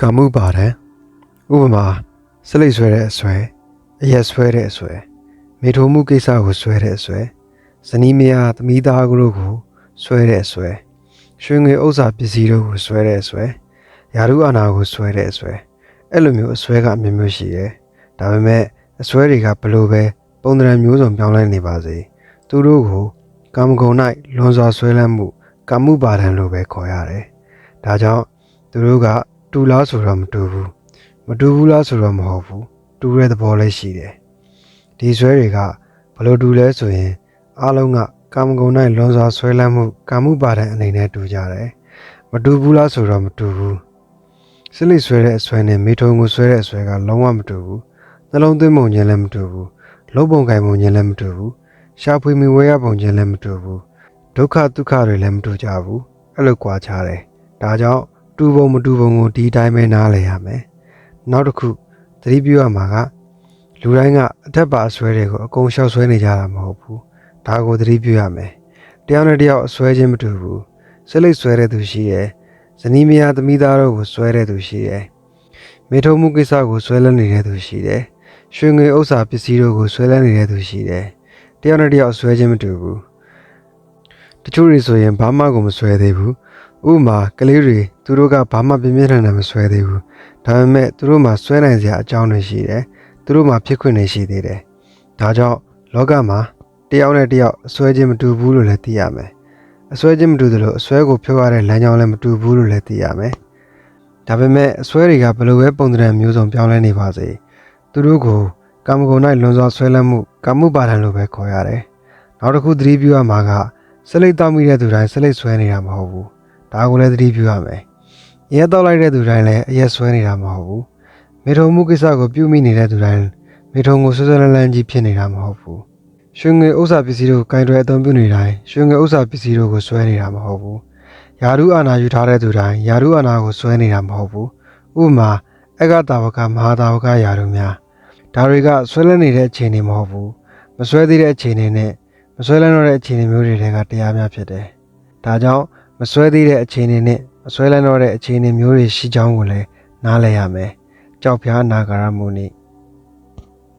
ကာမှုပါတယ်ဥပမာစလိတ်ဆွဲတဲ့အဆွဲအရက်ဆွဲတဲ့အဆွဲမိထုံမှုကိစ္စကိုဆွဲတဲ့အဆွဲဇနီးမယားသမီးသားတို့ကိုဆွဲတဲ့အဆွဲရွှေငွေဥစ္စာပစ္စည်းတို့ကိုဆွဲတဲ့အဆွဲယာရုအာနာကိုဆွဲတဲ့အဆွဲအဲ့လိုမျိုးအဆွဲကအမျိုးမျိုးရှိတယ်ဒါပေမဲ့အဆွဲတွေကဘလို့ပဲပုံသဏ္ဍာန်မျိုးစုံပြောင်းလဲနေပါစေသူတို့ကိုကာမဂုဏ်၌လွန်စွာဆွဲလန်းမှုကာမှုပါဒံလို့ပဲခေါ်ရတယ်ဒါကြောင့်သူတို့က တူလားဆိုတော့မတူဘူးမတူဘူးလားဆိုတော့မဟုတ်ဘူးတူတဲ့သဘောလည်းရှိတယ်ဒီဆွဲတွေကဘလို့တူလဲဆိုရင်အားလုံးကကာမဂုဏ်၌လွန်စွာဆွဲလန်းမှုကာမှုပါဒံအနေနဲ့တူကြတယ်မတူဘူးလားဆိုတော့မတူဘူးစလိတ်ဆွဲတဲ့အဆွဲနဲ့မေထုံကိုဆွဲတဲ့အဆွဲကလုံးဝမတူဘူးနှလုံးသွင်းပုံချင်းလည်းမတူဘူးလုံးပုံကင်ပုံချင်းလည်းမတူဘူးရှာဖွေမိဝဲရပုံချင်းလည်းမတူဘူးဒုက္ခဒုက္ခတွေလည်းမတူကြဘူးအဲ့လိုကြွားချတယ်ဒါကြောင့် တူပုံမတူပုံကိုဒီတိုင်းပဲနားလည်ရမယ်နောက်တစ်ခုသတိပြုရမှာကလူတိုင်းကအထက်ပါအဆွဲတွေကိုအကုန်ရှောက်ဆွဲနေကြတာမဟုတ်ဘူးဒါကိုသတိပြုရမယ်တယောက်နဲ့တယောက်အဆွဲချင်းမတူဘူးစလိတ်ဆွဲတဲ့သူရှိတယ်ဇနီးမယားသမီးသားတို့ကိုဆွဲတဲ့သူရှိတယ်မေထုံမှုကိစ္စကိုဆွဲလန်းနေတဲ့သူရှိတယ်ရွှေငွေဥစ္စာပစ္စည်းတို့ကိုဆွဲလန်းနေတဲ့သူရှိတယ်တယောက်နဲ့တယောက်ဆွဲချင်းမတူဘူး တချို့တွေဆိုရင်ဘာမှကိုမဆွဲသေးဘူးဥပမာကလေးတွေသူတို့ကဘာမှပြင်းပြင်းထန်ထန်မဆွဲသေးဘူးဒါပေမဲ့သူတို့မှာဆွဲနိုင်စရာအကြောင်းတွေရှိတယ်သူတို့မှာဖြစ်ခွင့်တွေရှိသေးတယ်ဒါကြောင့်လောကမှာတယောက်နဲ့တယောက်အဆွဲချင်းမတူဘူးလို့လည်းသိရမယ်အဆွဲချင်းမတူသလိုအဆွဲကိုဖြုတ်ရတဲ့လမ်းကြောင်းလည်းမတူဘူးလို့လည်းသိရမယ်ဒါပေမဲ့အဆွဲတွေကဘယ်လိုပဲပုံသဏ္ဍာန်မျိုးစုံပြောင်းလဲနေပါစေသူတို့ကိုကာမဂုဏ်၌လွန်စွာဆွဲလန်းမှုကာမှုပါဒံလို့ပဲခေါ်ရတယ်နောက်တစ်ခုသတိပြုရမှာက စလိတ်တောက်မိတဲ့သူတိုင်းစလိတ်ဆွဲနေတာမဟုတ်ဘူးဒါကိုလည်းသတိပြုရမယ်ရဲတောက်လိုက်တဲ့သူတိုင်းလည်းအရက်ဆွဲနေတာမဟုတ်ဘူးမေထုံမှုကိစ္စကိုပြုမိနေတဲ့သူတိုင်းမေထုံကိုဆွဆွလန်းလန်းကြီးဖြစ်နေတာမဟုတ်ဘူးရွှေငွေဥစ္စာပစ္စည်းတို့ကင်တွယ်အသုံးပြုနေတိုင်းရွှေငွေဥစ္စာပစ္စည်းတို့ကိုဆွဲနေတာမဟုတ်ဘူးယာရုအာနာယူထားတဲ့သူတိုင်းယာရုအာနာကိုဆွဲနေတာမဟုတ်ဘူးဥပမာအက္ခတာဝကမဟာတာဝကယာရုများဒါတွေကဆွဲလန်းနေတဲ့အခြေအနေမဟုတ်ဘူးမဆွဲသေးတဲ့အခြေအနေနဲ့ မဆွဲလန်းတော့တဲ့အခြေအနေမျိုးတွေကတရားများဖြစ်တယ်ဒါကြောင့်မဆွဲသေးတဲ့အခြေအနေနဲ့မဆွဲလန်းတော့တဲ့အခြေအနေမျိုးတွေရှိကြောင်းကိုလည်းနားလည်ရမယ်ကြောက်ဖျားနာဂရမှုနိ